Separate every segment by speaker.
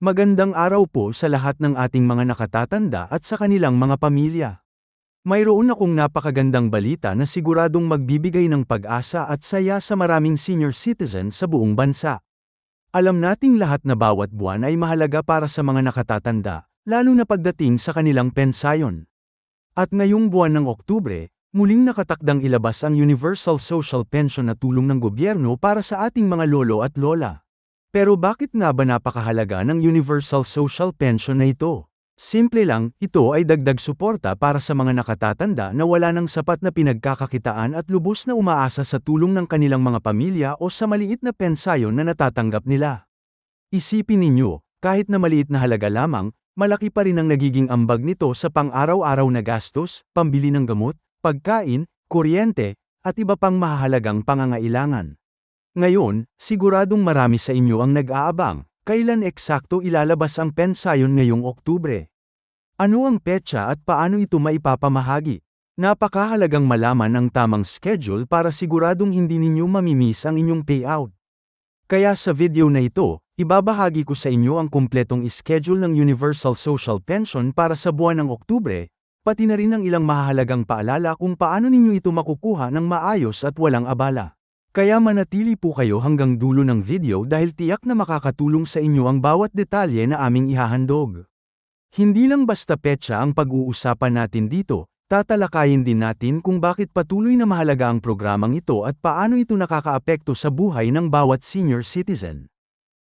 Speaker 1: Magandang araw po sa lahat ng ating mga nakatatanda at sa kanilang mga pamilya. Mayroon akong napakagandang balita na siguradong magbibigay ng pag-asa at saya sa maraming senior citizen sa buong bansa. Alam nating lahat na bawat buwan ay mahalaga para sa mga nakatatanda, lalo na pagdating sa kanilang pensayon. At ngayong buwan ng Oktubre, muling nakatakdang ilabas ang Universal Social Pension na tulong ng gobyerno para sa ating mga lolo at lola. Pero bakit nga ba napakahalaga ng Universal Social Pension na ito? Simple lang, ito ay dagdag suporta para sa mga nakatatanda na wala ng sapat na pinagkakakitaan at lubos na umaasa sa tulong ng kanilang mga pamilya o sa maliit na pensayon na natatanggap nila. Isipin ninyo, kahit na maliit na halaga lamang, malaki pa rin ang nagiging ambag nito sa pang-araw-araw na gastos, pambili ng gamot, pagkain, kuryente, at iba pang mahalagang pangangailangan. Ngayon, siguradong marami sa inyo ang nag-aabang, kailan eksakto ilalabas ang pensayon ngayong Oktubre. Ano ang petsa at paano ito maipapamahagi? Napakahalagang malaman ang tamang schedule para siguradong hindi ninyo mamimiss ang inyong payout. Kaya sa video na ito, ibabahagi ko sa inyo ang kumpletong schedule ng Universal Social Pension para sa buwan ng Oktubre, pati na rin ang ilang mahalagang paalala kung paano ninyo ito makukuha ng maayos at walang abala. Kaya manatili po kayo hanggang dulo ng video dahil tiyak na makakatulong sa inyo ang bawat detalye na aming ihahandog. Hindi lang basta petsa ang pag-uusapan natin dito, tatalakayin din natin kung bakit patuloy na mahalaga ang programang ito at paano ito nakakaapekto sa buhay ng bawat senior citizen.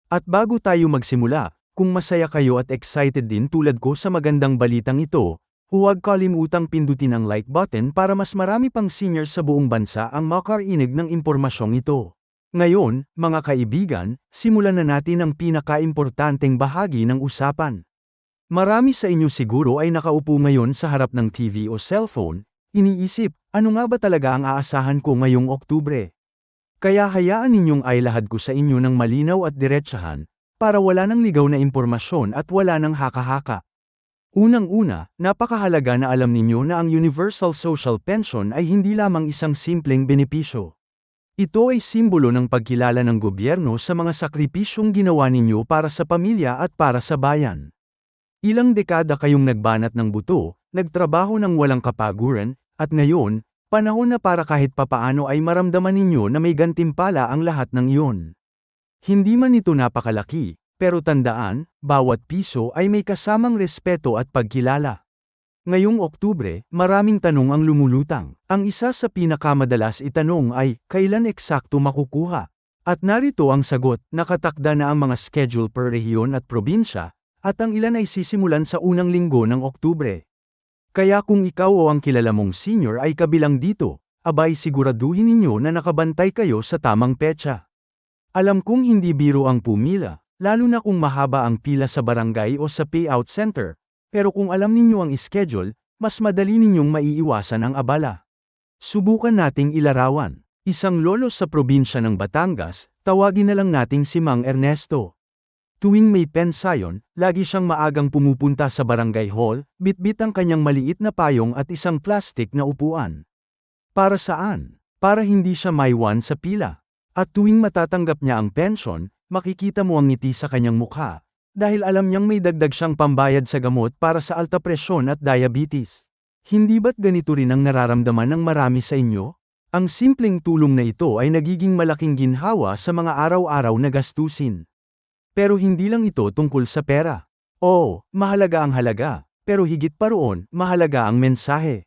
Speaker 1: At bago tayo magsimula, kung masaya kayo at excited din tulad ko sa magandang balitang ito, Huwag kalimutang pindutin ang like button para mas marami pang seniors sa buong bansa ang makarinig ng impormasyong ito. Ngayon, mga kaibigan, simulan na natin ang pinakaimportanteng bahagi ng usapan. Marami sa inyo siguro ay nakaupo ngayon sa harap ng TV o cellphone, iniisip, ano nga ba talaga ang aasahan ko ngayong Oktubre? Kaya hayaan ninyong ay lahad ko sa inyo ng malinaw at diretsahan, para wala nang ligaw na impormasyon at wala nang haka-haka. Unang-una, napakahalaga na alam ninyo na ang Universal Social Pension ay hindi lamang isang simpleng benepisyo. Ito ay simbolo ng pagkilala ng gobyerno sa mga sakripisyong ginawa ninyo para sa pamilya at para sa bayan. Ilang dekada kayong nagbanat ng buto, nagtrabaho ng walang kapaguran, at ngayon, panahon na para kahit papaano ay maramdaman ninyo na may gantimpala ang lahat ng iyon. Hindi man ito napakalaki, pero tandaan, bawat piso ay may kasamang respeto at pagkilala. Ngayong Oktubre, maraming tanong ang lumulutang. Ang isa sa pinakamadalas itanong ay, kailan eksakto makukuha? At narito ang sagot, nakatakda na ang mga schedule per rehiyon at probinsya, at ang ilan ay sisimulan sa unang linggo ng Oktubre. Kaya kung ikaw o ang kilala mong senior ay kabilang dito, abay siguraduhin ninyo na nakabantay kayo sa tamang petsa. Alam kong hindi biro ang pumila, lalo na kung mahaba ang pila sa barangay o sa payout center, pero kung alam ninyo ang schedule, mas madali ninyong maiiwasan ang abala. Subukan nating ilarawan. Isang lolo sa probinsya ng Batangas, tawagin na lang nating si Mang Ernesto. Tuwing may pensayon, lagi siyang maagang pumupunta sa barangay hall, bitbit ang kanyang maliit na payong at isang plastik na upuan. Para saan? Para hindi siya maiwan sa pila. At tuwing matatanggap niya ang pension, makikita mo ang ngiti sa kanyang mukha, dahil alam niyang may dagdag siyang pambayad sa gamot para sa alta presyon at diabetes. Hindi ba't ganito rin ang nararamdaman ng marami sa inyo? Ang simpleng tulong na ito ay nagiging malaking ginhawa sa mga araw-araw na gastusin. Pero hindi lang ito tungkol sa pera. Oo, mahalaga ang halaga, pero higit pa roon, mahalaga ang mensahe.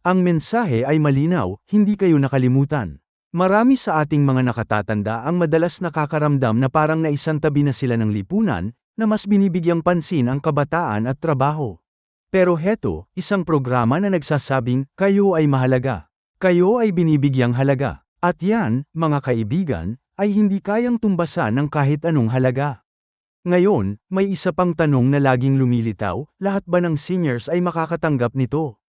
Speaker 1: Ang mensahe ay malinaw, hindi kayo nakalimutan. Marami sa ating mga nakatatanda ang madalas nakakaramdam na parang naisantabi na sila ng lipunan, na mas binibigyang pansin ang kabataan at trabaho. Pero heto, isang programa na nagsasabing, kayo ay mahalaga. Kayo ay binibigyang halaga. At yan, mga kaibigan, ay hindi kayang tumbasan ng kahit anong halaga. Ngayon, may isa pang tanong na laging lumilitaw, lahat ba ng seniors ay makakatanggap nito?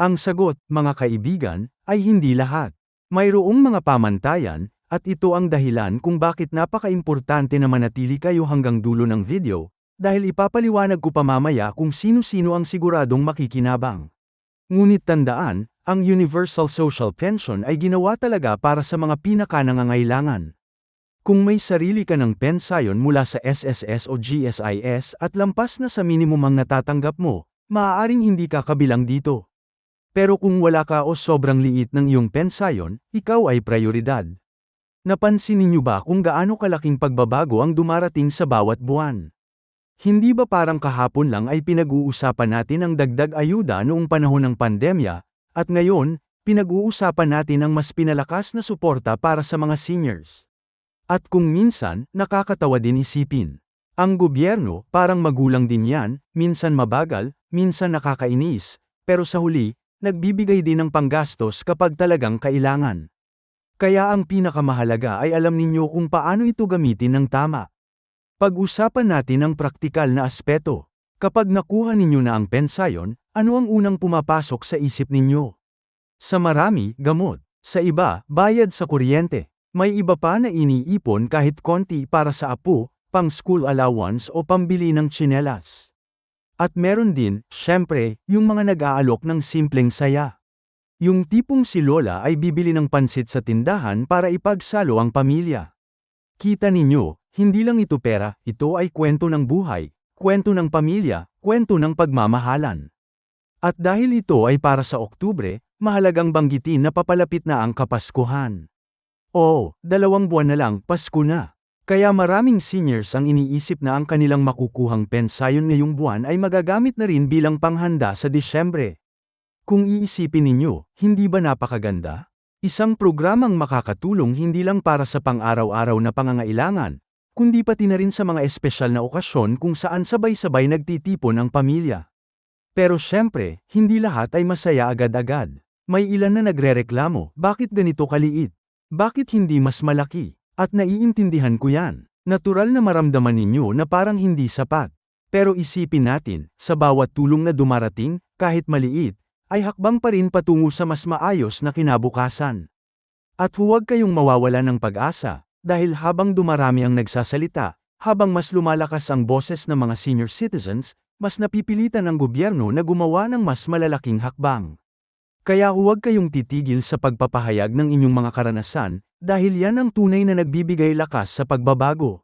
Speaker 1: Ang sagot, mga kaibigan, ay hindi lahat. Mayroong mga pamantayan, at ito ang dahilan kung bakit napaka-importante na manatili kayo hanggang dulo ng video, dahil ipapaliwanag ko pamamaya kung sino-sino ang siguradong makikinabang. Ngunit tandaan, ang Universal Social Pension ay ginawa talaga para sa mga pinakanangangailangan. Kung may sarili ka ng pensayon mula sa SSS o GSIS at lampas na sa minimum ang natatanggap mo, maaaring hindi ka kabilang dito. Pero kung wala ka o sobrang liit ng iyong pensayon, ikaw ay prioridad. Napansin ninyo ba kung gaano kalaking pagbabago ang dumarating sa bawat buwan? Hindi ba parang kahapon lang ay pinag-uusapan natin ang dagdag ayuda noong panahon ng pandemya, at ngayon, pinag-uusapan natin ang mas pinalakas na suporta para sa mga seniors? At kung minsan, nakakatawa din isipin. Ang gobyerno, parang magulang din yan, minsan mabagal, minsan nakakainis, pero sa huli, nagbibigay din ng panggastos kapag talagang kailangan. Kaya ang pinakamahalaga ay alam ninyo kung paano ito gamitin ng tama. Pag-usapan natin ang praktikal na aspeto. Kapag nakuha ninyo na ang pensayon, ano ang unang pumapasok sa isip ninyo? Sa marami, gamot. Sa iba, bayad sa kuryente. May iba pa na iniipon kahit konti para sa apo, pang school allowance o pambili ng tsinelas. At meron din, syempre, yung mga nag-aalok ng simpleng saya. Yung tipong si Lola ay bibili ng pansit sa tindahan para ipagsalo ang pamilya. Kita ninyo, hindi lang ito pera, ito ay kwento ng buhay, kwento ng pamilya, kwento ng pagmamahalan. At dahil ito ay para sa Oktubre, mahalagang banggitin na papalapit na ang Kapaskuhan. Oo, dalawang buwan na lang, Pasko na. Kaya maraming seniors ang iniisip na ang kanilang makukuhang pensayon ngayong buwan ay magagamit na rin bilang panghanda sa Disyembre. Kung iisipin ninyo, hindi ba napakaganda? Isang programang makakatulong hindi lang para sa pang-araw-araw na pangangailangan, kundi pati na rin sa mga espesyal na okasyon kung saan sabay-sabay nagtitipon ang pamilya. Pero syempre, hindi lahat ay masaya agad-agad. May ilan na nagrereklamo, bakit ganito kaliit? Bakit hindi mas malaki? At naiintindihan ko yan. Natural na maramdaman ninyo na parang hindi sapat. Pero isipin natin, sa bawat tulong na dumarating, kahit maliit, ay hakbang pa rin patungo sa mas maayos na kinabukasan. At huwag kayong mawawala ng pag-asa, dahil habang dumarami ang nagsasalita, habang mas lumalakas ang boses ng mga senior citizens, mas napipilitan ang gobyerno na gumawa ng mas malalaking hakbang. Kaya huwag kayong titigil sa pagpapahayag ng inyong mga karanasan, dahil yan ang tunay na nagbibigay lakas sa pagbabago.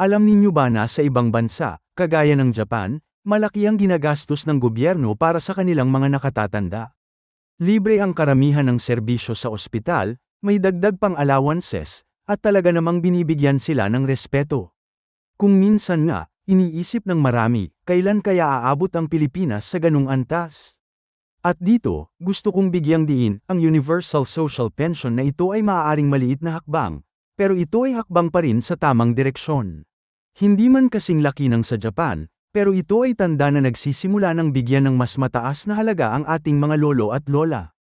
Speaker 1: Alam ninyo ba na sa ibang bansa, kagaya ng Japan, malaki ang ginagastos ng gobyerno para sa kanilang mga nakatatanda. Libre ang karamihan ng serbisyo sa ospital, may dagdag pang allowances, at talaga namang binibigyan sila ng respeto. Kung minsan nga, iniisip ng marami, kailan kaya aabot ang Pilipinas sa ganung antas? At dito, gusto kong bigyang diin, ang Universal Social Pension na ito ay maaaring maliit na hakbang, pero ito ay hakbang pa rin sa tamang direksyon. Hindi man kasing laki ng sa Japan, pero ito ay tanda na nagsisimula ng bigyan ng mas mataas na halaga ang ating mga lolo at lola.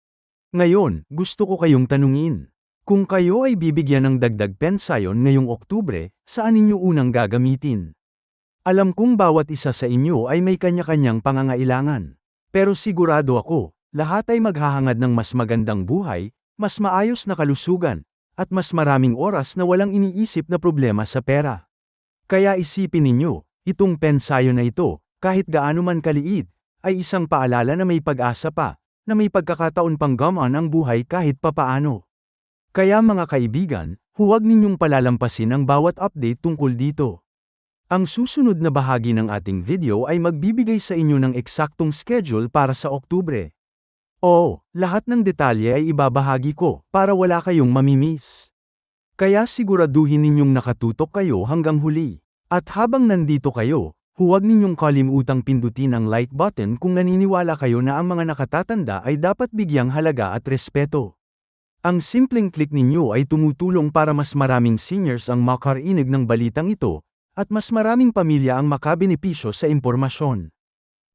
Speaker 1: Ngayon, gusto ko kayong tanungin. Kung kayo ay bibigyan ng dagdag pensayon ngayong Oktubre, saan ninyo unang gagamitin? Alam kong bawat isa sa inyo ay may kanya-kanyang pangangailangan. Pero sigurado ako, lahat ay maghahangad ng mas magandang buhay, mas maayos na kalusugan, at mas maraming oras na walang iniisip na problema sa pera. Kaya isipin ninyo, itong pensayo na ito, kahit gaano man kaliit, ay isang paalala na may pag-asa pa, na may pagkakataon pang gamaan ang buhay kahit papaano. Kaya mga kaibigan, huwag ninyong palalampasin ang bawat update tungkol dito. Ang susunod na bahagi ng ating video ay magbibigay sa inyo ng eksaktong schedule para sa Oktubre. Oo, lahat ng detalye ay ibabahagi ko para wala kayong mamimiss. Kaya siguraduhin ninyong nakatutok kayo hanggang huli. At habang nandito kayo, huwag ninyong kalimutang pindutin ang like button kung naniniwala kayo na ang mga nakatatanda ay dapat bigyang halaga at respeto. Ang simpleng click ninyo ay tumutulong para mas maraming seniors ang makarinig ng balitang ito, at mas maraming pamilya ang makabenepisyo sa impormasyon.